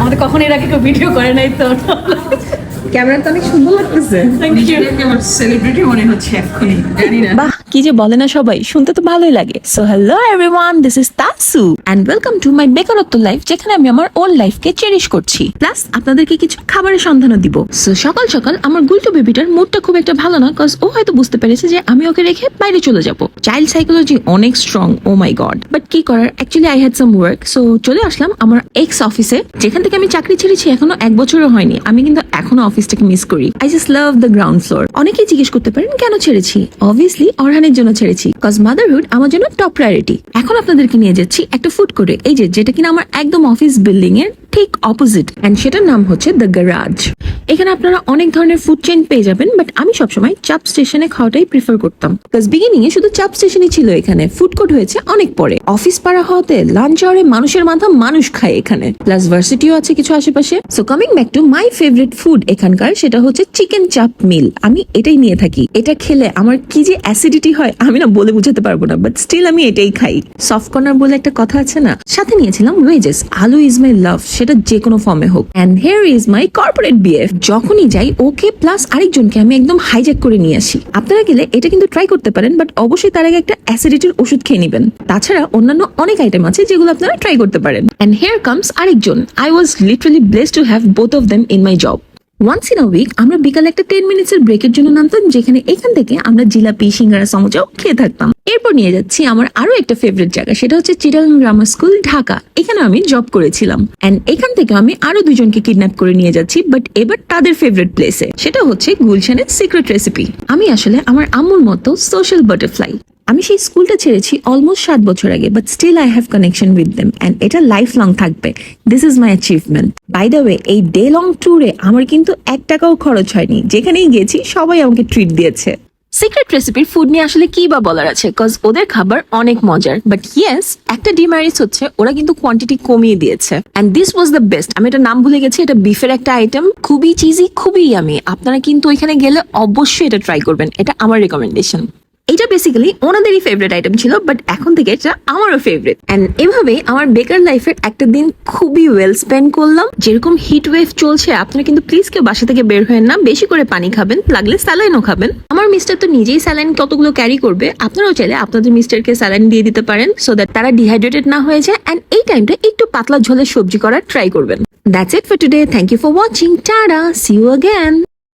আমাদের কখন এর আগে কেউ ভিডিও করে নাই তো। ক্যামেরা তো অনেক সুন্দর লাগতেছে। সেলিব্রিটি মনে হচ্ছে এক্ষুনি। জানি না। কি যে বলে না সবাই, শুনতে তো ভালোই লাগে। So hello everyone this is Tasu and welcome to my বেকারত্ব লাইফ যেখানে আমি আমার ওল্ড লাইফকে চেরিশ করছি। প্লাস আপনাদেরকে কিছু খাবারের সন্ধানও দিব। সো সকাল সকাল আমার গুলটু বেবিটার মুডটা খুব একটা ভালো না কজ ও হয়তো বুঝতে পেরেছে যে আমি ওকে রেখে বাইরে চলে যাব। চাইল্ড সাইকোলজি অনেক strong oh my god but কি করার actually I had some work so চলে আসলাম আমার এক্স অফিসে যেখান থেকে আমি চাকরি ছেড়েছি এখনও এক বছরও হয়নি। আমি কিন্তু এখনও অফিসটাকে মিস করি। I just love the ground floor অনেকেই জিজ্ঞেস করতে পারেন, কেন ছেড়েছি? অবভিয়াসলি অরহানের জন্য ছেড়েছি কজ মাদারহুড আমার জন্য টপ প্রায়োরিটি এখন আপনাদেরকে নিয়ে যাচ্ছি একটা ফুড কোর্টে এই যে, যেটা কিনা আমার একদম অফিস বিল্ডিং এর ঠিক অপোজিট এন্ড সেটার নাম হচ্ছে দ্য গ্যারাজ এখানে আপনারা অনেক ধরনের ফুড চেন পেয়ে যাবেন বাট আমি সবসময় চাপ স্টেশনে খাওয়াটাই প্রিফার করতাম। বিকজ বিগিনিং এ শুধু চাপ স্টেশনই ছিল এখানে ফুড কোর্ট হয়েছে অনেক পরে। অফিস পাড়া হওয়াতে লাঞ্চ আওয়ারে মানুষের মাথা মানুষ খায় এখানে। প্লাস ভার্সিটিও আছে কিছু আশেপাশে। So coming back to my favourite food এখানকার, সেটা হচ্ছে চিকেন চাপ মিল আমি এটাই নিয়ে থাকি। এটা খেলে আমার কি যে অ্যাসিডিটি হয়, আমি না বলে বুঝাতে পারব না বাট স্টিল আমি এটাই খাই। সফট কর্নার বলে একটা কথা আছে না? সাথে নিয়েছিলাম ওয়েজেস আলু ইজ মাই লাভ সেটা যে কোনো ফর্মে হোক and here is my corporate BF যখনই যাই, ওকে প্লাস আরেকজনকে আমি একদম হাইজ্যাক করে নিয়ে আসি। আপনারা গেলে এটা কিন্তু ট্রাই করতে পারেন বাট অবশ্যই তার আগে একটা অ্যাসিডিটির ওষুধ খেয়ে নেবেন। তাছাড়া অন্যান্য অনেক আইটেম আছে যেগুলো আপনারা ট্রাই করতে পারেন। অ্যান্ড হেয়ার কামস আরেকজন। I was literally bless to have both of them in my job once in a week আমরা বিকালে একটা টেন মিনিটস এর ব্রেকের জন্য নামতাম, যেখানে এখান থেকে আমরা জিলাপি, সিঙ্গারা সমোচাও খেয়ে থাকতাম। এরপর নিয়ে যাচ্ছি আমার আরও একটা ফেভারিট জায়গা, সেটা হচ্ছে চিটাগাং গ্রামার স্কুল, ঢাকা। এখানে আমি জব করেছিলাম। এন্ড এখান থেকে আমি আরও দুজনকে কিডন্যাপ করে নিয়ে যাচ্ছি বাট এবার তাদের ফেভারিট প্লেসে সেটা হচ্ছে গুলশানের সিক্রেট রেসিপি আমি আসলে আমার আম্মুর মতো সোশ্যাল বাটারফ্লাই আমি সেই স্কুলটা ছেড়েছি অলমোস্ট সাত বছর আগে but still I have connection with them and এটা লাইফ লং থাকবে। This is my achievement by the way এই ডে লং ট্যুরে আমার কিন্তু এক টাকাও খরচ হয়নি। যেখানেই গেছি, সবাই আমাকে ট্রিট দিয়েছে। সিক্রেট রেসিপির ফুড নিয়ে আসলে কি বা বলার আছে? কজ ওদের খাবার অনেক মজার। বাট ইয়েস একটা ডিমারিস হচ্ছে, ওরা কিন্তু কোয়ান্টিটি কমিয়ে দিয়েছে। And this was the best আমি এটা নাম ভুলে গেছি, এটা বিফের একটা আইটেম খুবই চিজি খুবই আমি আপনারা কিন্তু ওইখানে গেলে অবশ্যই এটা ট্রাই করবেন। এটা আমার রেকমেন্ডেশন বেসিক্যালি ওনাদেরই ফেভারিট আইটেম ছিল বাট এখন থেকে এটা আমারও ফেভারিট এন্ড এভাবেই আমার বেকার লাইফের একটা দিন খুবই ওয়েল স্পেন্ড করলাম। যেরকম হিট ওয়েভ চলছে, আপনারা কিন্তু প্লিজ কেউ বাসা থেকে বের হয়েন না, বেশি করে পানি খাবেন, লাগলে স্যালাইনও খাবেন। আমার মিস্টার তো নিজেই স্যালাইন কতগুলো ক্যারি করবে, আপনারাও চাইলে আপনাদের মিস্টারকে স্যালাইন দিয়ে দিতে পারেন সো দ্যাট তারা ডিহাইড্রেটেড না হয়ে যায় এন্ড এই টাইমটা একটু পাতলা ঝোলের সবজি করার ট্রাই করবেন। That's it for today thank you for watching tata see you again